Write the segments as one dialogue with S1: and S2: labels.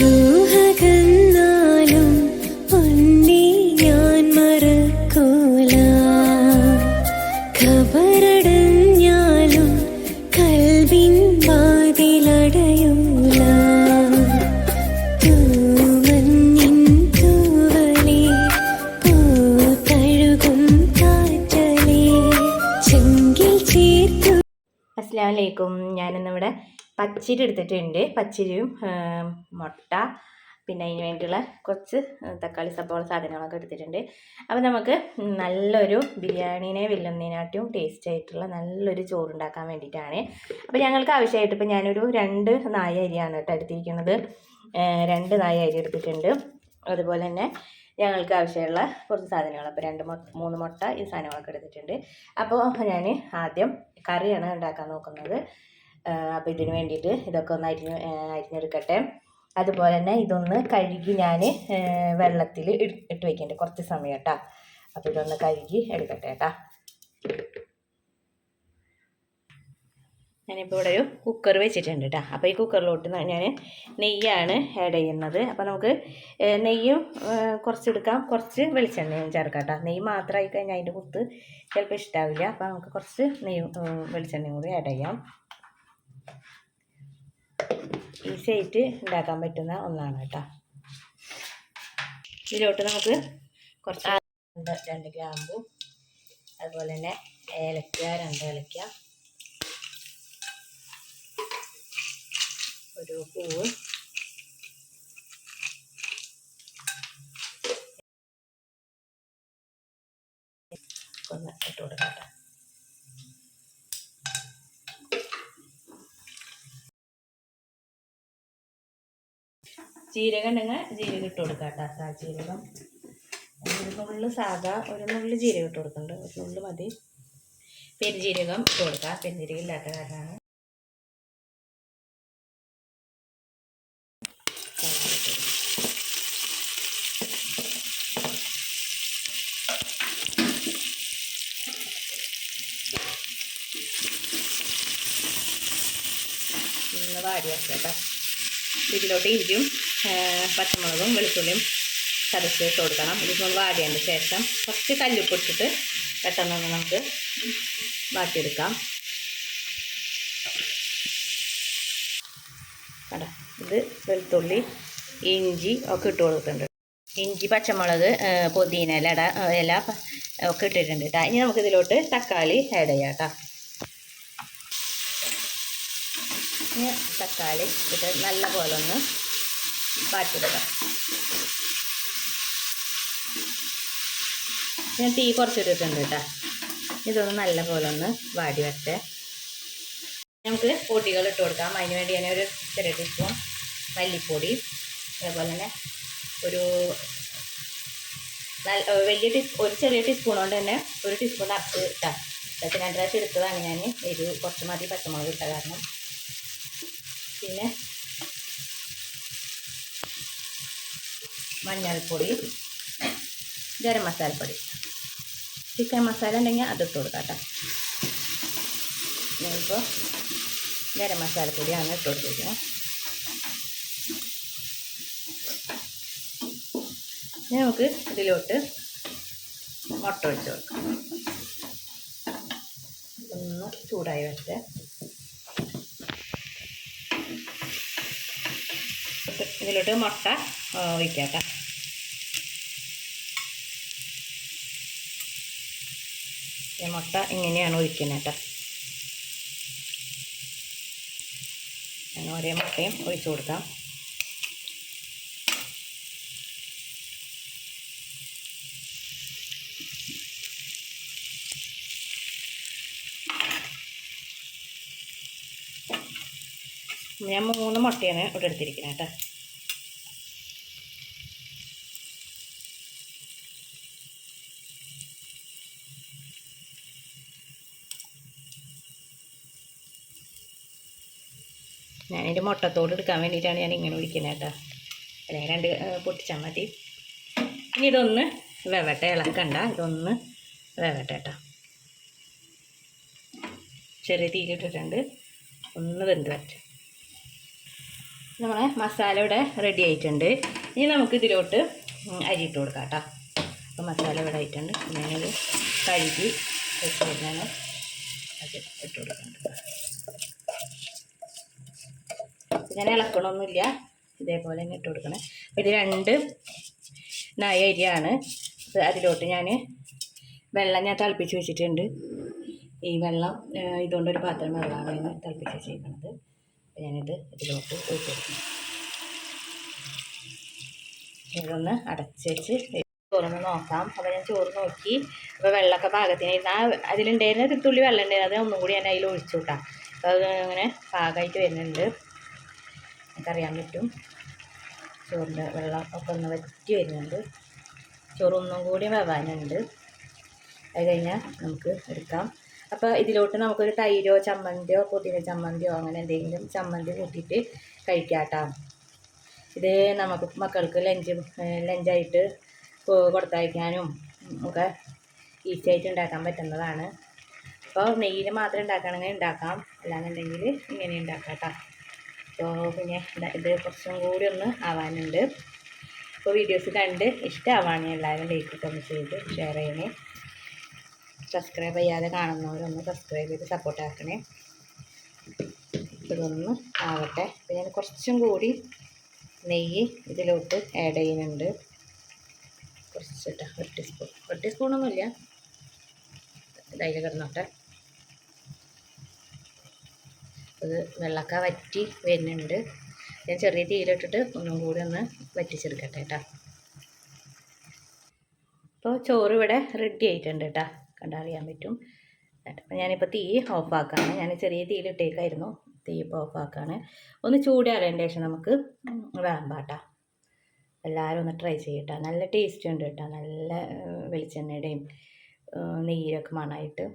S1: രൂഹകന്നാലും പൊന്നെ ഞാൻ മറക്കൂല. ഖബറടഞ്ഞാലും കൽവിൻ വാതിലടയൂല. തൂമഞ്ഞിൻ തൂവലേ പൂത്തഴുകും കാറ്റലേ ചെങ്കിൽ ചേർത്തു.
S2: അസ്സാം വലൈക്കും ഞാനിന്നിവിടെ പച്ചിരി എടുത്തിട്ടുണ്ട്. പച്ചരിയും മുട്ട പിന്നെ അതിന് വേണ്ടിയുള്ള കുറച്ച് തക്കാളി സബോള സാധനങ്ങളൊക്കെ എടുത്തിട്ടുണ്ട്. അപ്പോൾ നമുക്ക് നല്ലൊരു ബിരിയാണീനെ വില്ലുന്നതിനാട്ടും ടേസ്റ്റ് ആയിട്ടുള്ള നല്ലൊരു ചോറുണ്ടാക്കാൻ വേണ്ടിയിട്ടാണ്. അപ്പോൾ ഞങ്ങൾക്ക് ആവശ്യമായിട്ട് ഇപ്പോൾ ഞാനൊരു രണ്ട് നായ അരിയാണ് കേട്ടോ എടുത്തിരിക്കുന്നത്. രണ്ട് നായ അരി എടുത്തിട്ടുണ്ട്. അതുപോലെ തന്നെ ഞങ്ങൾക്ക് ആവശ്യമുള്ള കുറച്ച് സാധനങ്ങൾ. അപ്പോൾ രണ്ട് മൂന്ന് മുട്ട ഈ സാധനങ്ങളൊക്കെ എടുത്തിട്ടുണ്ട്. അപ്പോൾ ഞാൻ ആദ്യം കറിയാണ് ഉണ്ടാക്കാൻ നോക്കുന്നത്. അപ്പോൾ ഇതിന് വേണ്ടിയിട്ട് ഇതൊക്കെ ഒന്ന് അരിഞ്ഞ് അരിഞ്ഞെടുക്കട്ടെ. അതുപോലെ തന്നെ ഇതൊന്ന് കഴുകി ഞാൻ വെള്ളത്തിൽ ഇട്ട് വെക്കുന്നുണ്ട് കുറച്ച് സമയം കേട്ടോ. അപ്പോൾ ഇതൊന്ന് കഴുകി എടുക്കട്ടെ കേട്ടോ. ഞാനിപ്പോൾ ഇവിടെ ഒരു കുക്കർ വെച്ചിട്ടുണ്ട് കേട്ടോ. അപ്പോൾ ഈ കുക്കറിലോട്ട് ഞാൻ നെയ്യാണ് ആഡ് ചെയ്യുന്നത്. അപ്പോൾ നമുക്ക് നെയ്യും കുറച്ച് എടുക്കാം കുറച്ച് വെളിച്ചെണ്ണയും ചേർക്കാം കേട്ടോ. നെയ്യ് മാത്രമായി കഴിഞ്ഞാൽ അതിന്റെ കുത്ത് ചിലപ്പോൾ ഇഷ്ടാവില്ല. അപ്പോൾ നമുക്ക് കുറച്ച് നെയ്യും വെളിച്ചെണ്ണയും കൂടി ആഡ് ചെയ്യാം. ഈസി ആയിട്ട് ഉണ്ടാക്കാൻ പറ്റുന്ന ഒന്നാണ് കേട്ടോ. ഇതിലോട്ട് നമുക്ക് കുറച്ച് രണ്ട് ഗ്രാമ്പു അതുപോലെ തന്നെ ഏലക്ക രണ്ട് ഏലക്ക ഒരു പൂവ് ഒന്ന് ഇട്ട് കൊടുക്കാം കേട്ടോ ജീരകം ഉണ്ടെങ്കിൽ ജീരകം ഇട്ട് കൊടുക്കാം കേട്ടോ. സാ ജീരകം. ഒരു നുള്ളു സാധാ ഒരു നുള്ളു ജീരകം ഇട്ട് കൊടുക്കുന്നുണ്ട്. ഒരു നുള്ളു മതി. പെരുജീരകം ഇട്ട് കൊടുക്കാം. പെരുജീരകം ഇല്ലാത്ത കാരണമാണ്. വാടിയാക്കാം കേട്ടോ. ഇതിലോട്ട് ഇഞ്ചിയും പച്ചമുളകും വെളുത്തുള്ളിയും ചതച്ച് കൊടുക്കണം. ഇതിപ്പോൾ വാടിയതിന്റെ ശേഷം കുറച്ച് കല്ലുപ്പ് ഇട്ടിട്ട് പെട്ടെന്നൊന്ന് നമുക്ക് വാട്ടിയെടുക്കാം കണ്ടോ? ഇത് വെളുത്തുള്ളി ഇഞ്ചി ഒക്കെ ഇട്ട് കൊടുത്തിട്ടുണ്ട്. ഇഞ്ചി പച്ചമുളക് പുതിന ഇല ഇല ഒക്കെ ഇട്ടിട്ടുണ്ട് കേട്ടോ ഇനി നമുക്ക് ഇതിലോട്ട് തക്കാളി ആഡ് ചെയ്യാം കേട്ടോ ഇനി തക്കാളി ഇത് നല്ല പോലെ ഒന്ന് വാട്ടിയെടുക്കാം ഞാൻ തീ കുറച്ചിട്ടിട്ടുണ്ട് കേട്ടോ. ഇതൊന്ന് നല്ല പോലെ ഒന്ന് വാടി വരട്ടെ. നമുക്ക് പൊടികൾ ഇട്ട് കൊടുക്കാം. അതിന് വേണ്ടി ഞാൻ ഒരു ചെറിയ ടീസ്പൂൺ മല്ലിപ്പൊടി അതേപോലെ തന്നെ ഒരു നല്ല വലിയ ടീസ് ഒരു ചെറിയ ടീസ്പൂൺ കൊണ്ട് തന്നെ ഒരു ടീസ്പൂൺ അരച്ച് ഇട്ടാൽ അതൊക്കെ രണ്ട് എടുത്തതാണ് ഞാൻ. എരിവ് കുറച്ച് മതി പച്ചമുളക് ഇട്ട കാരണം. പിന്നെ മഞ്ഞൾപ്പൊടി ഗരം മസാലപ്പൊടി. ചിക്കൻ മസാല ഉണ്ടെങ്കിൽ അത് ഇട്ട് കൊടുക്കാം കേട്ടോ. ഞാനിപ്പോൾ ഗരം മസാലപ്പൊടിയാണ് ഇട്ട് കൊടുത്തിരിക്കുന്നത്. ഇനി നമുക്ക് ഇതിലോട്ട് മുട്ട ഒഴിച്ച് കൊടുക്കാം. ഒന്ന് ചൂടായി വരട്ടെ. ഇതിലോട്ട് മുട്ട ഈ മുട്ട ഇങ്ങനെയാണ് ഒഴിക്കുന്നത് കേട്ടോ ഞാൻ ഒരേ മുട്ടയും ഒഴിച്ചു കൊടുക്കാം. ഞാൻ മൂന്ന് മുട്ടയാണ് ഇവിടെ എടുത്തിരിക്കുന്നത് കേട്ടോ. ഞാനിതിന്റെ മുട്ടത്തോട് എടുക്കാൻ വേണ്ടിയിട്ടാണ് ഞാൻ ഇങ്ങനെ ഒഴിക്കുന്നത് കേട്ടോ. അല്ലെങ്കിൽ രണ്ട് പൊട്ടിച്ചാൽ മതി. ഇനി ഇതൊന്ന് വെവട്ടെ ഇളക്കണ്ട. ഇതൊന്ന് വെവട്ടെ കേട്ടോ. ചെറിയ തീയിലിട്ടിട്ടുണ്ട് ഒന്ന് വെന്ത് വരട്ടെ. നമ്മളെ മസാല ഇവിടെ റെഡി ആയിട്ടുണ്ട്. ഇനി നമുക്ക് ഇതിലോട്ട് അരി ഇട്ട് കൊടുക്കാം കേട്ടോ. അപ്പോൾ മസാല ഇവിടെ ആയിട്ടുണ്ട്. ഞാനത് കഴുകി വെച്ച് അത് ഇട്ട് കൊടുക്കുന്നുണ്ട് ഞാൻ ഇളക്കണമൊന്നുമില്ല. ഇതേപോലെ തന്നെ ഇട്ട് കൊടുക്കണം. ഇത് രണ്ട് നായ അരിയാണ്. അതിലോട്ട് ഞാൻ വെള്ളം ഞാൻ തിളപ്പിച്ച് വെച്ചിട്ടുണ്ട്. ഈ വെള്ളം ഇതുകൊണ്ടൊരു പാത്രം വെള്ളമാണ് ഞാൻ തിളപ്പിച്ച് വെച്ചിരിക്കുന്നത് അപ്പോൾ ഞാനിത് ഇതിലോട്ട് ഒഴിച്ച് കൊടുക്കണം. ഇതൊന്ന് അടച്ച് വെച്ച് ചോറൊന്ന് നോക്കാം. അപ്പോൾ ഞാൻ ചോറ് നോക്കി. അപ്പോൾ വെള്ളമൊക്കെ പാകത്തിന് ആ അതിലുണ്ടായിരുന്ന തുള്ളി വെള്ളം ഉണ്ടായിരുന്നു. അത് ഒന്നും കൂടി ഞാൻ അതിൽ ഒഴിച്ചു കൂട്ടാം അപ്പോൾ അത് അങ്ങനെ പാകമായിട്ട് വരുന്നുണ്ട്. നമുക്കറിയാൻ പറ്റും. ചോറിന്റെ വെള്ളം ഒക്കെ ഒന്ന് വറ്റി വരുന്നുണ്ട്. ചോറൊന്നും കൂടി വെവാനുണ്ട്. അത് കഴിഞ്ഞാൽ നമുക്ക് എടുക്കാം. അപ്പോൾ ഇതിലോട്ട് നമുക്കൊരു തൈരോ ചമ്മന്തിയോ പുതിന ചമ്മന്തിയോ അങ്ങനെ എന്തെങ്കിലും ചമ്മന്തി കൂട്ടിയിട്ട് കഴിക്കാം കേട്ടോ ഇത് നമുക്ക് മക്കൾക്ക് ലഞ്ച് ലഞ്ചായിട്ട് കൊടുത്തയക്കാനും ഒക്കെ ഈസി ആയിട്ട് ഉണ്ടാക്കാൻ പറ്റുന്നതാണ്. അപ്പോൾ നെയ്യിൽ മാത്രം ഉണ്ടാക്കണമെങ്കിൽ ഉണ്ടാക്കാം. അല്ലാന്നുണ്ടെങ്കിൽ ഇങ്ങനെ ഉണ്ടാക്കാം കേട്ടോ അപ്പോൾ പിന്നെ ഇത- കുറച്ചും കൂടി ഒന്ന് ആവാനുണ്ട്. അപ്പോൾ വീഡിയോസ് കണ്ട് ഇഷ്ടമാവാണ് എല്ലാവരും ലൈക്ക് ഒന്ന് ചെയ്ത് ഷെയർ ചെയ്യണേ. സബ്സ്ക്രൈബ് ചെയ്യാതെ കാണുന്നവരൊന്ന് സബ്സ്ക്രൈബ് ചെയ്ത് സപ്പോർട്ട് ആക്കണേ. ഇതൊന്ന് ആവട്ടെ. പിന്നെ കുറച്ചും കൂടി നെയ്യ് ഇതിലോട്ട് ആഡ് ചെയ്യുന്നുണ്ട്. കുറച്ചിട്ട് ഒരു ടീസ്പൂൺ ഒരു ടീസ്പൂണൊന്നുമില്ല ഇതായി കിടന്നോട്ടെ. അത് വെള്ളക്ക വറ്റി വരുന്നുണ്ട്. ഞാൻ ചെറിയ തീയിലിട്ടിട്ട് ഒന്നും കൂടി ഒന്ന് വറ്റിച്ചെടുക്കട്ടെ കേട്ടോ അപ്പോൾ ചോറ് ഇവിടെ റെഡി ആയിട്ടുണ്ട് കേട്ടോ കണ്ടറിയാൻ പറ്റും. അപ്പോൾ ഞാനിപ്പോൾ തീ ഓഫാക്കാണ് ഞാൻ ചെറിയ തീയിലിട്ടേക്കായിരുന്നു. തീ ഇപ്പോൾ ഓഫാക്കാണ് ഒന്ന് ചൂടാറിയതിന്റെ ശേഷം നമുക്ക് വേമ്പാട്ടാ എല്ലാവരും ഒന്ന് ട്രൈ ചെയ്യട്ടോ നല്ല ടേസ്റ്റ് ഉണ്ട് കേട്ടോ നല്ല വെളിച്ചെണ്ണയുടെയും നെയ്യൊക്കെ മണമായിട്ട്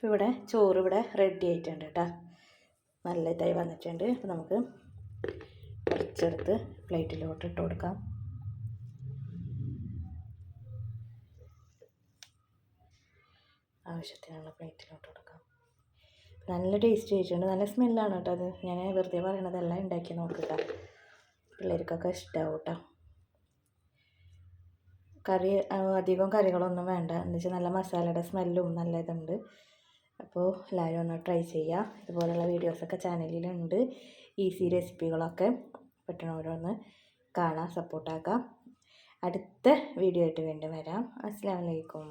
S2: ഇപ്പോൾ ഇവിടെ ചോറ് ഇവിടെ റെഡി ആയിട്ടുണ്ട് കേട്ടോ നല്ല ഇതായി വന്നിട്ടുണ്ട്. അപ്പോൾ നമുക്ക് കുറച്ചെടുത്ത് പ്ലേറ്റിലോട്ട് ഇട്ട് കൊടുക്കാം. ആവശ്യത്തിനുള്ള പ്ലേറ്റിലോട്ട് കൊടുക്കാം. നല്ല ടേസ്റ്റ് ആയിട്ടുണ്ട്. നല്ല സ്മെല്ലാണ് കേട്ടോ അത്. ഞാൻ വെറുതെ പറയണതല്ല ഉണ്ടാക്കി നോക്കുക പിള്ളേർക്കൊക്കെ ഇഷ്ടമാവും കേട്ടോ കറി അധികം കറികളൊന്നും വേണ്ട. എന്ന് വെച്ചാൽ നല്ല മസാലയുടെ സ്മെല്ലും നല്ല ഇതുണ്ട്. അപ്പോൾ എല്ലാവരും ഒന്ന് ട്രൈ ചെയ്യുക. ഇതുപോലുള്ള വീഡിയോസൊക്കെ ചാനലിലുണ്ട് ഈസി റെസിപ്പികളൊക്കെ പറ്റണവരൊന്ന് കാണാം സപ്പോർട്ടാക്കാം അടുത്ത വീഡിയോ ആയിട്ട് വീണ്ടും വരാം. അസ്സാം വലൈക്കും